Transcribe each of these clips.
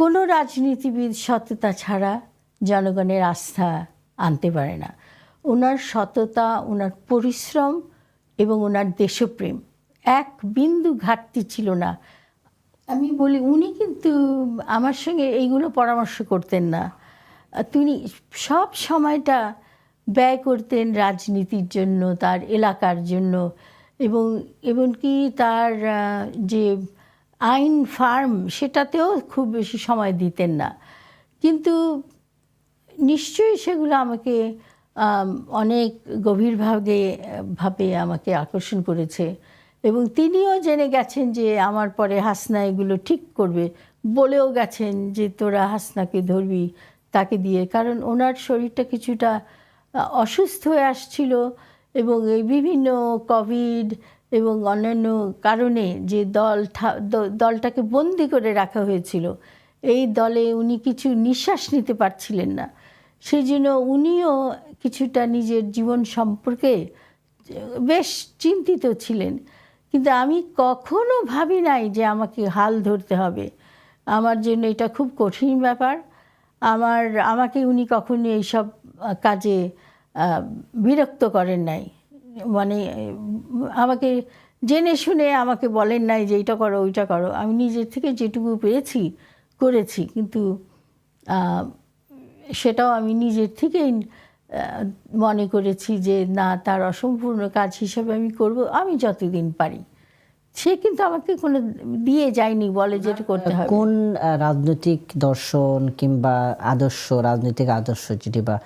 কোনো রাজনীতিবিদ সততা ছাড়া জনগণের আস্থা আনতে পারে না। ওনার সততা, ওনার পরিশ্রম এবং ওনার দেশপ্রেম এক বিন্দু ঘাটতি ছিল না। আমি বলি, উনি কিন্তু আমার সঙ্গে এইগুলো পরামর্শ করতেন না। তিনি সব সময়টা ব্যয় করতেন রাজনীতির জন্য, তার এলাকার জন্য এবং এমনকি তার যে আইন ফার্ম সেটাতেও খুব বেশি সময় দিতেন না। কিন্তু নিশ্চয়ই সেগুলো আমাকে অনেক গভীরভাবে ভাবে আমাকে আকর্ষণ করেছে। এবং তিনিও জেনে গেছেন যে আমার পরে হাসনা এগুলো ঠিক করবে বলেও গেছেন যে তোরা হাসনাকে ধরবি তাকে দিয়ে। কারণ ওনার শরীরটা কিছুটা অসুস্থ হয়ে আসছিল এবং এই বিভিন্ন কোভিড এবং অন্যান্য কারণে যে দল দলটাকে বন্দি করে রাখা হয়েছিল, এই দলে উনি কিছু নিঃশ্বাস নিতে পারছিলেন না। সেই জন্য উনিও কিছুটা নিজের জীবন সম্পর্কে বেশ চিন্তিত ছিলেন। কিন্তু আমি কখনো ভাবি নাই যে আমাকে হাল ধরতে হবে। আমার জন্য এটা খুব কঠিন ব্যাপার। আমার, আমাকে উনি কখনো এইসব কাজে বিরক্ত করেন নাই। মানে আমাকে জেনে শুনে আমাকে বলেন নাই যে এইটা করো, ওইটা করো। আমি নিজের থেকে যেটুকু পেরেছি করেছি। কিন্তু সেটাও আমি নিজের থেকেই মনে করেছি যে না, তার অসম্পূর্ণ কাজ হিসেবে আমি করব, আমি যতদিন পারি। সে কিন্তু আমাকে কোনো দিয়ে যায়নি, বলে যেটা করতে হবে। কোন রাজনৈতিক দর্শন কিংবা আদর্শ, রাজনৈতিক আদর্শ যেটি বা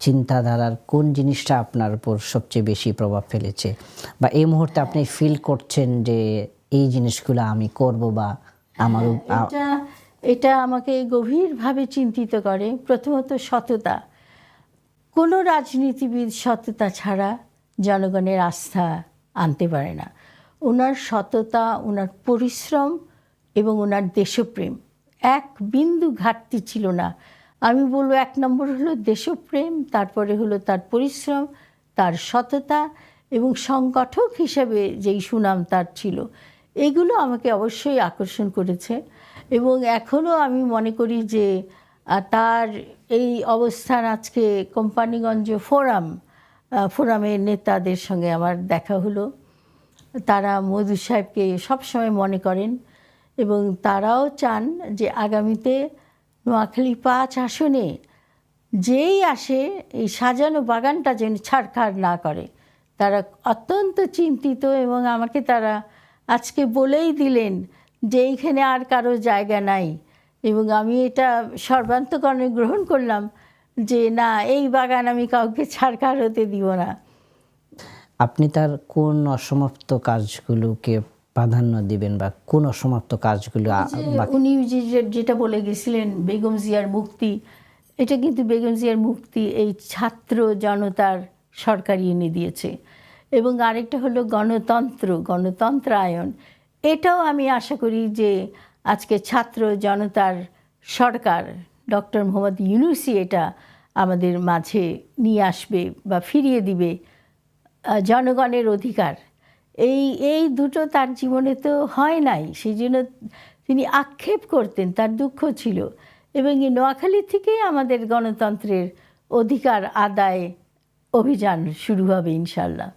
চিন্তাধারার কোন জিনিসটা আপনার উপর সবচেয়ে বেশি প্রভাব ফেলেছে? বা এই মুহূর্তে আপনি ফিল করছেন যে এই জিনিসগুলো আমি করব বা আমার এটা এটা আমাকে গভীরভাবে চিন্তিত করে। প্রথমত সততা। কোনো রাজনীতিবিদ সততা ছাড়া জনগণের আস্থা আনতে পারে না। ওনার সততা ওনার পরিশ্রম এবং ওনার দেশপ্রেম এক বিন্দু ঘাটতি ছিল না। আমি বলব এক নম্বর হলো দেশপ্রেম, তারপরে হলো তার পরিশ্রম, তার সততা এবং সংগঠক হিসেবে যেই সুনাম তার ছিল, এগুলো আমাকে অবশ্যই আকর্ষণ করেছে। এবং এখনও আমি মনে করি যে তার এই অবস্থান আজকে কোম্পানিগঞ্জ ফোরাম ফোরামের নেতাদের সঙ্গে আমার দেখা হলো। তারা মধু সাহেবকে সবসময় মনে করেন এবং তারাও চান যে আগামীতে নোয়াখালী পাঁচ আসনে যেই আসে, এই সাজানো বাগানটা যেন ছাড়খাড় না করে। তারা অত্যন্ত চিন্তিত এবং আমাকে তারা আজকে বলেই দিলেন যে এইখানে আর কারও জায়গা নাই। এবং আমি এটা সর্বান্তকরণে গ্রহণ করলাম যে না, এই বাগান আমি কাউকে ছাড়খাড় হতে দিব না। আপনি তার কোন অসমাপ্ত কাজগুলোকে প্রাধান্য দিবেন বা কোন সমাপ্ত কাজগুলো উনি যেটা বলে গেছিলেন বেগম জিয়ার মুক্তি এটা কিন্তু বেগম জিয়ার মুক্তি এই ছাত্র জনতার সরকারই এনে দিয়েছে। এবং আরেকটা হলো গণতন্ত্র গণতন্ত্রায়ন। এটাও আমি আশা করি যে আজকে ছাত্র জনতার সরকার ডক্টর মোহাম্মদ ইউনুসি এটা আমাদের মাঝে নিয়ে আসবে বা ফিরিয়ে দিবে জনগণের অধিকার। এই এই দুটো তার জীবনে তো হয় নাই। সেই জন্য তিনি আক্ষেপ করতেন, তার দুঃখ ছিল। এবং এই নোয়াখালী থেকেই আমাদের গণতন্ত্রের অধিকার আদায় অভিযান শুরু হবে ইনশাল্লাহ